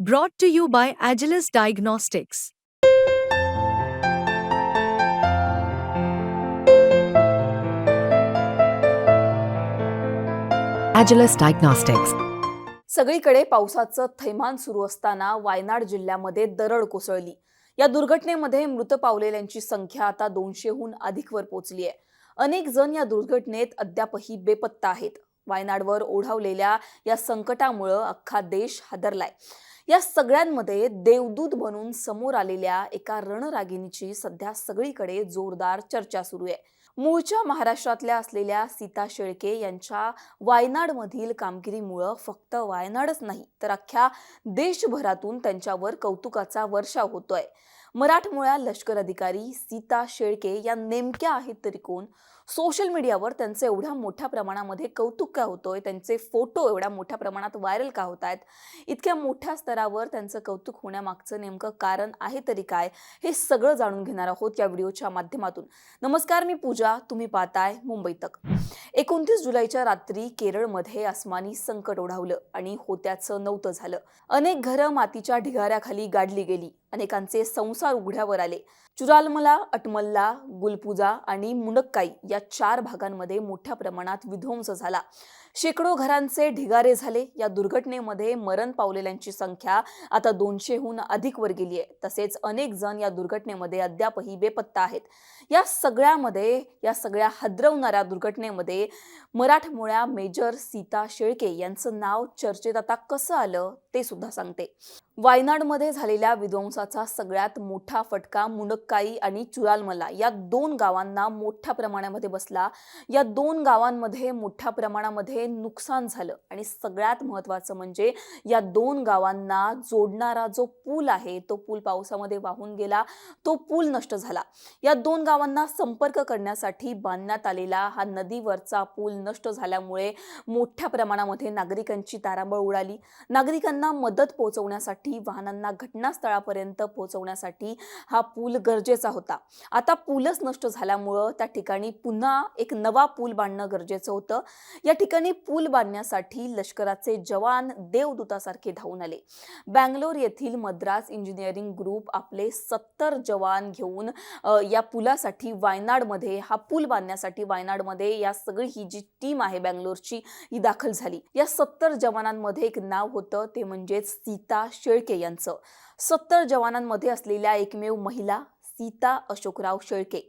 Brought to you by Agilus Diagnostics. Agilus Diagnostics. सगळीकडे पावसाचं थैमान सुरू असताना वायनाड जिल्ह्यामध्ये दरड कोसळली या दुर्घटनेमध्ये मृत पावलेल्यांची संख्या आता दोनशेहून अधिकवर पोहोचली आहे अनेक जण या दुर्घटनेत अद्यापही बेपत्ता आहेत वायनाडवर ओढावलेल्या या संकटामुळं अख्खा देश हादरलाय. या सगळ्यांमध्ये देवदूत बनून समोर आलेल्या एका रणरागिणीची सध्या सगळीकडे जोरदार चर्चा सुरू आहे. मूळच्या महाराष्ट्रातल्या असलेल्या सीता शेळके यांच्या वायनाडमधील कामगिरीमुळं फक्त वायनाडच नाही तर अख्ख्या देशभरातून त्यांच्यावर कौतुकाचा वर्षाव होतोय. मराठमोळ्या लष्कर अधिकारी सीता शेळके या नेमक्या आहेत तरी कोण? सोशल मीडियावर त्यांचं एवढ्या मोठ्या प्रमाणामध्ये कौतुक का होतोय? त्यांचे फोटो एवढ्या मोठ्या प्रमाणात व्हायरल का होत आहेत? इतक्या मोठ्या स्तरावर त्यांचं कौतुक होण्यामागचं नेमकं कारण आहे तरी काय? हे सगळं जाणून घेणार आहोत या व्हिडिओच्या माध्यमातून. नमस्कार मी पूजा. तुम्ही पाहताय मुंबई तक. एकोणतीस जुलैच्या रात्री केरळमध्ये आसमानी संकट ओढावलं आणि होत्याचं नव्हतं झालं. अनेक घरं मातीच्या ढिगाऱ्याखाली गाडली गेली. अनेकांचे संसार उघड्यावर आले. चुरालमला अटमल्ला गुलपूजा आणि मुनक्काई या चार भागांमध्ये मोठ्या प्रमाणात विध्वंस झाला. शेकडो घरांचे ढिगारे झाले. या दुर्घटनेमध्ये मरण पावलेल्यांची संख्या आता दोनशेहून अधिक वर गेली आहे. तसेच अनेक जण या दुर्घटनेमध्ये अद्यापही बेपत्ता आहेत. या सगळ्यामध्ये या सगळ्या हद्रवणाऱ्या दुर्घटनेमध्ये मराठमोळ्या मेजर सीता शेळके यांचं नाव चर्चेत आता कसं आलं ते सुद्धा सांगते. वायनाडमध्ये झालेल्या विध्वंसाचा सगळ्यात मोठा फटका मुनक्काई आणि चुरालमला या दोन गावांना मोठ्या प्रमाणामध्ये बसला. या दोन गावांमध्ये मोठ्या प्रमाणामध्ये नुकसान झालं. आणि सगळ्यात महत्त्वाचं म्हणजे या दोन गावांना जोडणारा जो पूल आहे तो पूल पावसामध्ये वाहून गेला तो पूल नष्ट झाला. या दोन गावांना संपर्क करण्यासाठी बांधण्यात आलेला हा नदीवरचा पूल नष्ट झाल्यामुळे मोठ्या प्रमाणामध्ये नागरिकांची तारांबळ उडाली. नागरिकांना मदत पोहोचवण्यासाठी वाहनांना घटनास्थळापर्यंत पोहोचवण्यासाठी हा पूल गरजेचा होता. आता पूलच नष्ट झाल्यामुळं त्या ठिकाणी पुन्हा एक नवा पूल बांधणं गरजेचं होतं. या ठिकाणी पूल बांधण्यासाठी लष्कराचे जवान देवदूतासारखे धावून आले. बँगलोर येथील मद्रास इंजिनिअरिंग ग्रुप आपले सत्तर जवान घेऊन या पुलासाठी वायनाडमध्ये हा पूल बांधण्यासाठी वायनाडमध्ये या सगळी ही जी टीम आहे बँगलोरची ही दाखल झाली. या सत्तर जवानांमध्ये एक नाव होतं ते म्हणजेच सीता शेळके यांचं. सत्तर जवानांमध्ये असलेल्या एकमेव महिला सीता अशोकराव शेळके.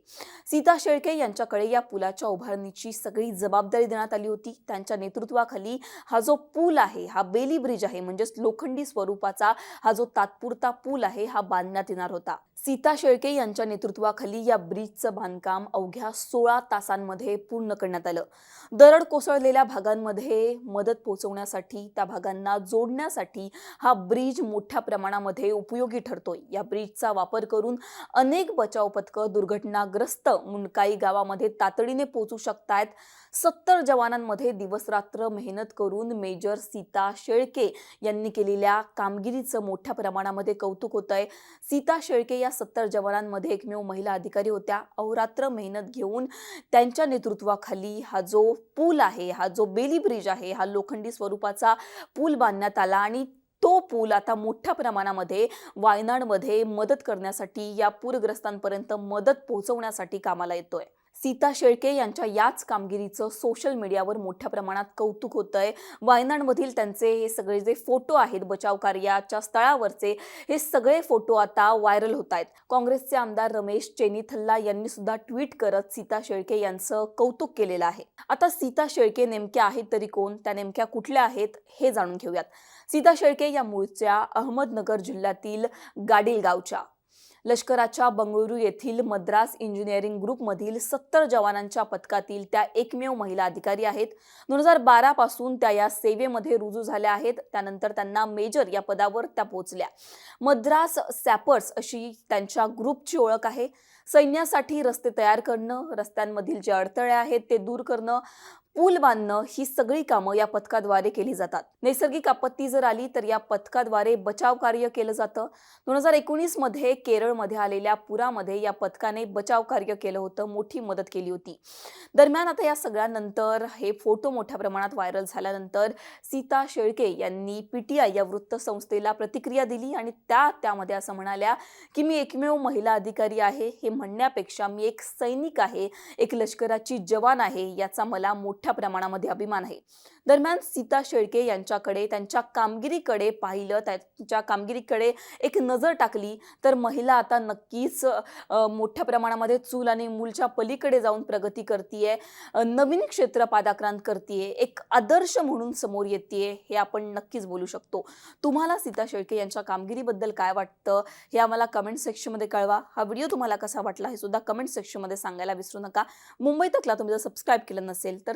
सीता शेळके यांच्याकडे या पुलाच्या उभारणीची सगळी जबाबदारी देण्यात आली होती. त्यांच्या नेतृत्वाखाली हा जो पूल आहे हा बेली ब्रिज आहे म्हणजेच लोखंडी स्वरूपाचा हा जो तात्पुरता पूल आहे हा बांधण्यात येणार होता. सीता शेळके यांच्या नेतृत्वाखाली या ब्रिजचं बांधकाम अवघ्या सोळा तासांमध्ये पूर्ण करण्यात आलं. दरड कोसळलेल्या भागांमध्ये मदत पोहोचवण्यासाठी त्या भागांना जोडण्यासाठी हा ब्रिज मोठ्या प्रमाणामध्ये उपयोगी ठरतोय. या ब्रिजचा वापर करून अनेक बचाव पथकं दुर्घटनाग्रस्त मुनकाई गावामध्ये तातडीने पोहोचू शकतायत. सत्तर जवानांमध्ये दिवसरात्र मेहनत करून मेजर सीता शेळके यांनी केलेल्या कामगिरीचं मोठ्या प्रमाणामध्ये कौतुक होत आहे सीता शेळके या सत्तर जवानांमध्ये एकमेव महिला अधिकारी होत्या. अहोरात्र मेहनत घेऊन त्यांच्या नेतृत्वाखाली हा जो पूल आहे हा जो बेली ब्रिज आहे हा लोखंडी स्वरूपाचा पूल बांधण्यात आला आणि तो पूल आता मोठ्या प्रमाणामध्ये वायनाडमध्ये मदत करण्यासाठी या पूरग्रस्तांपर्यंत मदत पोहोचवण्यासाठी कामाला येतोय. सीता शेळके यांच्या याच कामगिरीचं सोशल मीडियावर मोठ्या प्रमाणात कौतुक होतं आहे वायनाडमधील त्यांचे हे सगळे जे फोटो आहेत बचाव कार्याच्या स्थळावरचे हे सगळे फोटो आता व्हायरल होत आहेत काँग्रेसचे आमदार रमेश चेनिथल्ला यांनी सुद्धा ट्विट करत सीता शेळके यांचं कौतुक केलेलं आहे. आता सीता शेळके नेमक्या आहेत तरी कोण? त्या नेमक्या कुठल्या आहेत? हे जाणून घेऊयात. सीता शेळके या मूळच्या अहमदनगर जिल्ह्यातील गाडील गावच्या लष्कराच्या बंगळुरू येथील मद्रास इंजिनिअरिंग ग्रुपमधील सत्तर जवानांच्या पथकातील त्या एकमेव महिला अधिकारी आहेत. दोन हजार बारा पासून त्या या सेवेमध्ये रुजू झाल्या आहेत. त्यानंतर त्यांना मेजर या पदावर त्या पोहोचल्या. मद्रास सॅपर्स अशी त्यांच्या ग्रुपची ओळख आहे. सैन्यासाठी रस्ते तयार करणं रस्त्यांमधील जे अडथळे आहेत ते दूर करणं पूल बांधणं ही सगळी कामं या पथकाद्वारे केली जातात. नैसर्गिक आपत्ती जर आली तर या पथकाद्वारे बचाव कार्य केलं जातं. दोन हजार एकोणीसमध्ये केरळमध्ये आलेल्या पुरामध्ये या पथकाने बचाव कार्य केलं होतं मोठी मदत केली होती. दरम्यान आता या सगळ्यानंतर हे फोटो मोठ्या प्रमाणात व्हायरल झाल्यानंतर सीता शेळके यांनी पीटीआय या वृत्तसंस्थेला प्रतिक्रिया दिली आणि त्या त्यामध्ये असं म्हणाल्या की मी एकमेव महिला अधिकारी आहे. हे म्हणण्यापेक्षा मी एक सैनिक आहे. एक लष्कराची जवान आहे. याचा मला मोठ्या प्रमाणामध्ये अभिमान आहे. दरम्यान सीता शेळके यांच्याकडे त्यांच्या कामगिरीकडे पाहिलं त्यांच्या कामगिरीकडे एक नजर टाकली तर महिला आता नक्कीच मोठ्या प्रमाणामध्ये चूल आणि मूलच्या पलीकडे जाऊन प्रगती करतीये. नवीन क्षेत्र पादाक्रांत करतीये. एक आदर्श म्हणून समोर येते हे आपण नक्कीच बोलू शकतो. तुम्हाला सीता शेळके यांच्या कामगिरीबद्दल काय वाटतं हे आम्हाला कमेंट सेक्शनमध्ये कळवा. हा व्हिडिओ तुम्हाला कसा वाटला हे सुद्धा कमेंट सेक्शनमध्ये सांगायला विसरू नका. मुंबई तकला तुम्ही जर सबस्क्राईब केलं नसेल तर